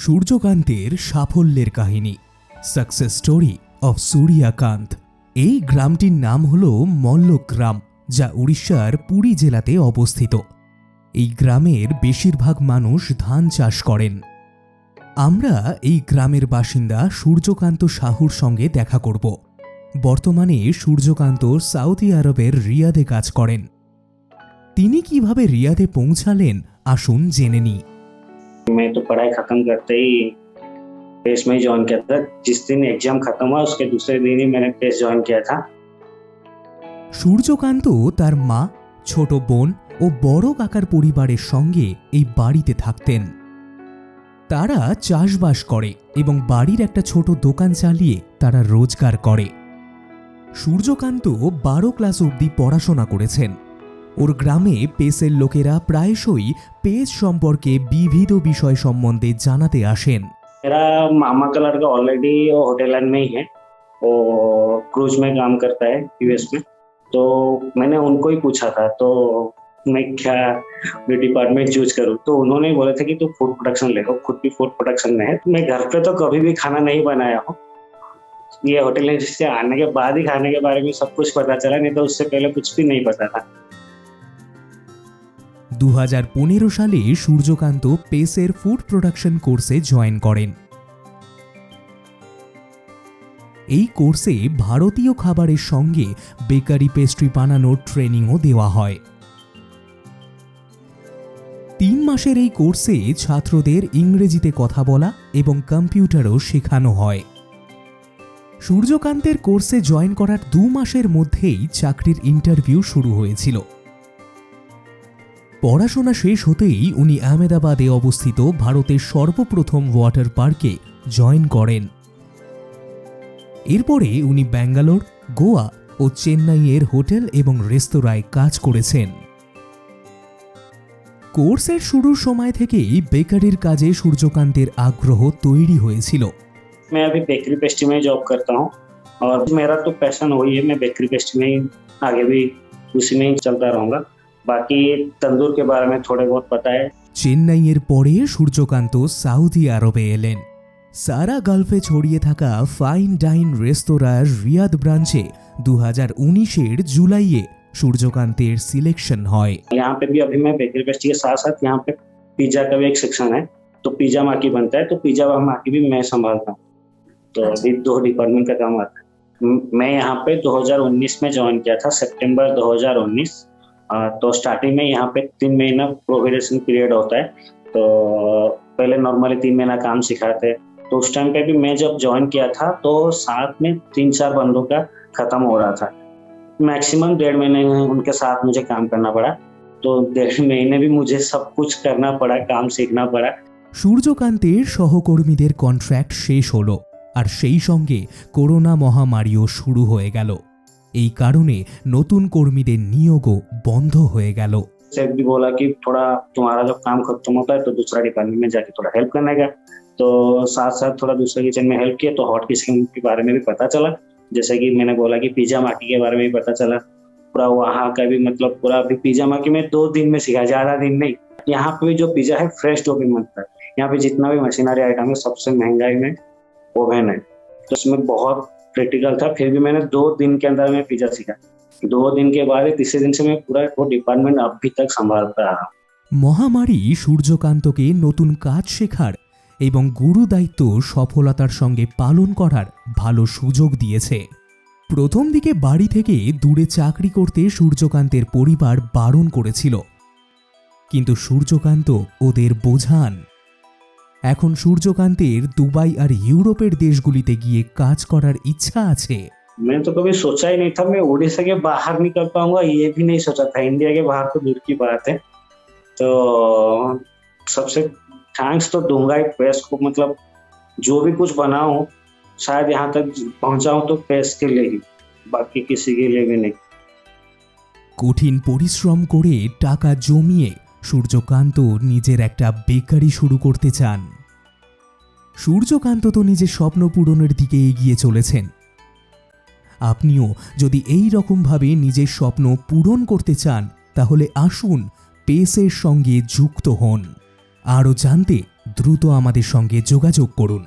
সূর্যকান্তের সাফল্যের কাহিনী success story of সূর্যাকান্ত। এই গ্রামটির নাম হল মল্লগ্রাম, যা উড়িষ্যার পুরী জেলাতে অবস্থিত। এই গ্রামের বেশিরভাগ মানুষ ধান চাষ করেন। আমরা এই গ্রামের বাসিন্দা সূর্যকান্ত সাহুর সঙ্গে দেখা করব। বর্তমানে সূর্যকান্ত সৌদি আরবের রিয়াদে কাজ করেন। তিনি কীভাবে রিয়াদে পৌঁছালেন, আসুন জেনে নিই। मैं तो पढ़ाई खत्म करते ही पेस में ज्वाइन किया था जिस दिन एग्जाम खत्म हुआ उसके दूसरे दिन ही मैंने पेस ज्वाइन किया था সূর্যকান্ত তার মা ছোট বোন ও বড় কাকার পরিবারের সঙ্গে এই বাড়িতে থাকতেন তারা চাষবাস করে এবং বাড়ির একটা ছোট দোকান চালিয়ে তারা রোজগার করে সূর্যকান্ত বারো ক্লাস অবধি পড়াশোনা করেছেন ওর গ্রামে পেসের লোকেরা প্রায়শই পেস সম্পর্কে বিবিধ বিষয় সম্বন্ধে জানাতে আসেন मेरा मामा का लड़का ऑलरेडी होटल लाइन में ही है वो क्रूज में काम करता है यूएस में तो मैंने उनको ही पूछा था तो मैं क्या डिपार्टमेंट चूज करूँ तो उन्होंने बोला था कि तू फूड प्रोडक्शन ले लो खुद भी फूड प्रोडक्शन में है मैं घर पे तो कभी भी खाना नहीं बनाया हूँ ये होटल से आने के बाद ही खाने के बारे में सब कुछ पता चला नहीं तो उससे पहले कुछ भी नहीं पता था দু হাজার পনেরো সালে সূর্যকান্ত পেসের ফুড প্রোডাকশন কোর্সে জয়েন করেন। এই কোর্সে ভারতীয় খাবারের সঙ্গে বেকারি পেস্ট্রি বানানোর ট্রেনিংও দেওয়া হয়। তিন মাসের এই কোর্সে ছাত্রদের ইংরেজিতে কথা বলা এবং কম্পিউটারও শেখানো হয়। সূর্যকান্তের কোর্সে জয়েন করার দু মাসের মধ্যেই চাকরির ইন্টারভিউ শুরু হয়েছিল। পড়াশোনা শেষ হতেই উনি আহমেদাবাদে অবস্থিত ভারতের সর্বপ্রথম ওয়াটার পার্কে জয়েন করেন এরপরে উনি ব্যাঙ্গালোর গোয়া ও চেন্নাইয়ের হোটেল এবং রেস্তোরাঁয় কাজ করেছেন কোর্সের শুরুর সময় থেকেই বেকারির কাজে সূর্যকান্তের আগ্রহ তৈরি হয়েছিল मैं अभी बेकरी पेस्ट्री में जॉब करता हूँ और मेरा तो पैशन वही है मैं बेकरी पेस्ट्री में ही आगे भी उसी में ही चलता रहूँगा बाकी तंदूर के बारे में थोड़े बहुत पता है চেন্নাইয়ের পরে সূর্যকান্ত সৌদি আরবে এলেন সারা গালফে ছড়িয়ে থাকা ফাইন ডাইন রেস্তোরাঁর রিয়াদ ব্রাঞ্চে দু হাজার উনিশের জুলাইয়ে সূর্যকান্তের সিলেকশন হয় यहाँ पे भी अभी मैं बेकरी पेस्ट्री के साथ साथ यहाँ पे पिज्जा का भी एक सेक्शन है तो पिज्जा माकी बनता है तो पिज्जा माकी भी मैं संभालता हूँ तो अभी दो डिपार्टमेंट का काम आता है म- मैं यहाँ पे 2019 में ज्वाइन किया था सितंबर 2019 अ, तो स्टार्टिंग में यहाँ पे तीन महीना प्रोविडेशन पीरियड होता है तो पहले नॉर्मली तीन महीना काम सिखाते हैं तो उस टाइम पे भी मैं जब ज्वाइन किया था तो साथ में तीन चार बंदों का खत्म हो रहा था मैक्सिमम डेढ़ महीने उनके साथ मुझे काम करना पड़ा तो डेढ़ महीने भी मुझे सब कुछ करना पड़ा काम सीखना पड़ा সূর্যকান্তের সহকর্মীদের কন্ট্রাক্ট শেষ হলো আর সেই সঙ্গে করোনা মহামারীও শুরু হয়ে গেল এই কারণে নতুন কর্মীদের নিয়োগও বন্ধ হয়ে গেল से भी बोला कि थोड़ा तुम्हारा जब काम खत्म होता है तो दूसरा डिपार्टमेंट में जाके थोड़ा हेल्प करने का तो साथ साथ थोड़ा दूसरे किचन में हेल्प किया तो हॉट किचन के बारे में भी पता चला जैसे कि मैंने बोला कि पिज्जा माकी के बारे में भी पता चला पूरा वहाँ का भी मतलब पूरा अभी पिज्जा माकी में दो दिन में सीखा ज्यादा दिन नहीं यहाँ पे भी जो पिज्जा है फ्रेश जो भी बनता है यहाँ पे जितना भी मशीनरी आइटम है सबसे महंगाई में ओवन है तो उसमें बहुत क्रिटिकल था फिर भी मैंने दो दिन के अंदर में पिज्जा सीखा दो दिन के बाद ही तीसरे दिन से मैं पूरा वो डिपार्टमेंट अभी तक संभालता रहा মহামারী সূর্যকান্তকে নতুন কাজ শেখার এবং গুরু দায়িত্ব সফলতার সঙ্গে পালন করার ভালো সুযোগ দিয়েছে প্রথম দিকে বাড়ি থেকে দূরে চাকরি করতে সূর্যকান্তের পরিবার বারণ করেছিল কিন্তু সূর্যকান্ত ওদের বোঝান এখন সূর্যকান্তের দুবাই আর ইউরোপের দেশগুলিতে গিয়ে কাজ করার ইচ্ছা আছে मैंने तो कभी सोचा ही नहीं था मैं उड़ीसा के बाहर निकल पाऊंगा ये भी नहीं सोचा था इंडिया के बाहर तो दूर की बात है तो सबसे थैंक्स तो दूंगा ही प्रेस को मतलब जो भी कुछ बनाऊं शायद यहाँ तक पहुंचाऊं तो प्रेस के लिए ही बाकी किसी के लिए भी नहीं কঠিন পরিশ্রম করে টাকা জমিয়ে সূর্যকান্ত নিজের একটা বেকারি শুরু করতে চান। সূর্যকান্ত তো নিজের স্বপ্ন পূরণের দিকে এগিয়ে চলেছেন। আপনিও যদি এই রকমভাবে নিজের স্বপ্ন পূরণ করতে চান, তাহলে আসুন পেসের সঙ্গে যুক্ত হন। আরও জানতে দ্রুত আমাদের সঙ্গে যোগাযোগ করুন।